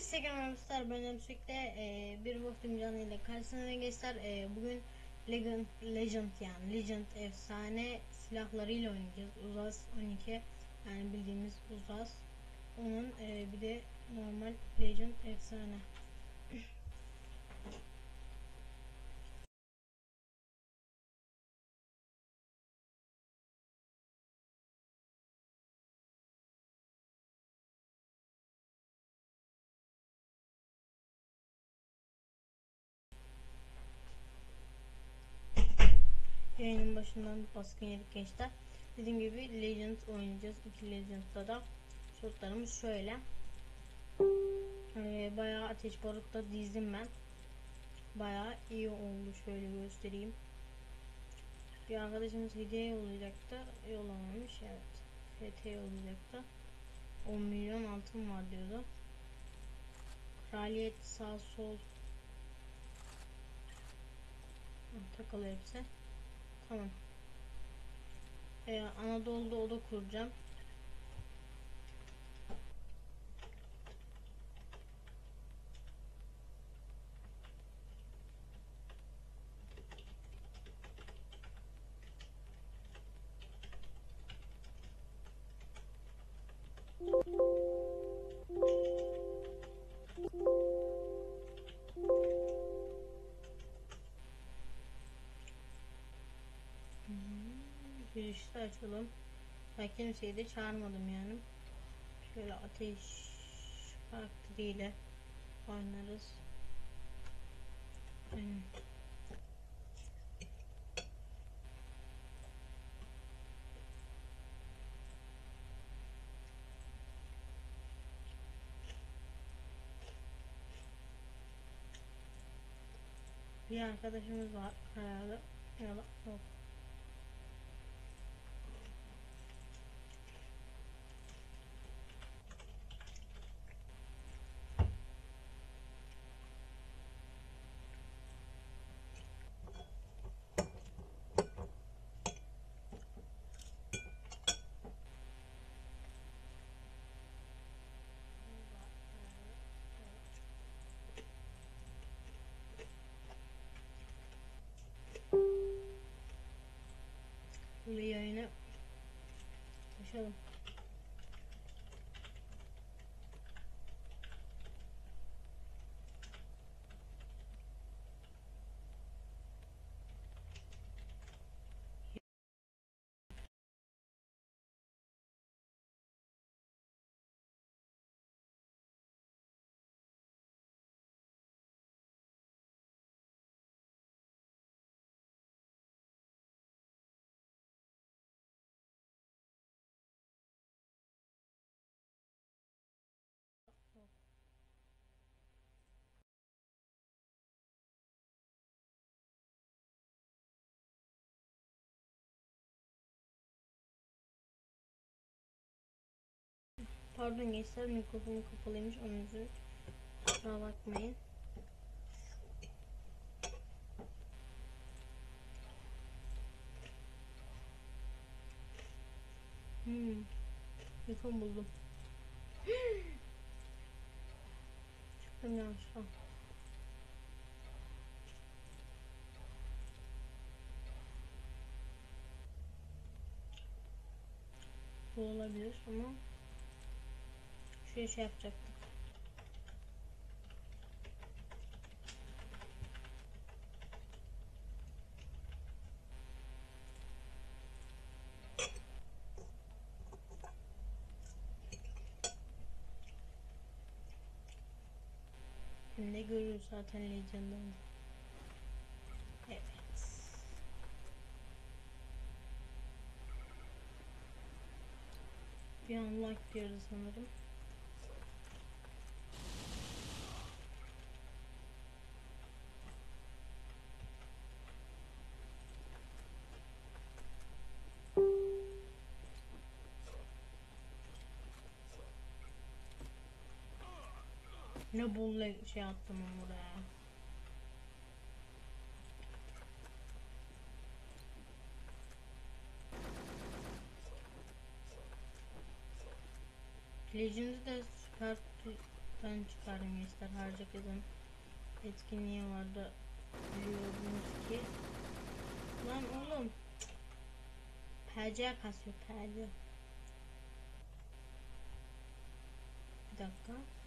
Instagram arkadaşlar ben Ömsük'te e, bir vaktim canlı ile karşısına gençler e, bugün Legend, Legend yani Legend efsane silahlarıyla oynayacağız. Uzas 12 yani bildiğimiz Uzas. Onun e, bir de normal Legend efsane Yayının başından baskın yedik gençler. Dediğim gibi Legend oynayacağız. İki Legend'da da şutlarımız şöyle. Ee, bayağı ateş barutta dizdim ben. Bayağı iyi oldu. Şöyle göstereyim. Bir arkadaşımız hediye yollayacaktı. Yollamamış. Evet. FT yollayacaktı. 10 milyon altın var diyordu. Kraliyet sağ sol takılı hepsi. Tamam. Ee, Anadolu'da oda kuracağım. Girişte açalım. Ben kimseyi de çağırmadım yani. Şöyle ateş karakteriyle oynarız. Aynen. Bir arkadaşımız var herhalde. Yalan açalım. Pardon gençler mikrofonu kapalıymış onun için kusura bakmayın. Hmm. Mikrofon buldum. Çıktım yanlışlıkla. Olabilir ama şuraya şey yapacaktım. Şimdi görürüz zaten Legend'ını. Evet. Bir an like diyordu sanırım. Ne bulle şey attım ben buraya. Legend'i de süper Ben çıkardım gençler harca kızım. Etkinliği vardı. Biliyordunuz ki. Lan oğlum. PC kasıyor PC. Bir dakika.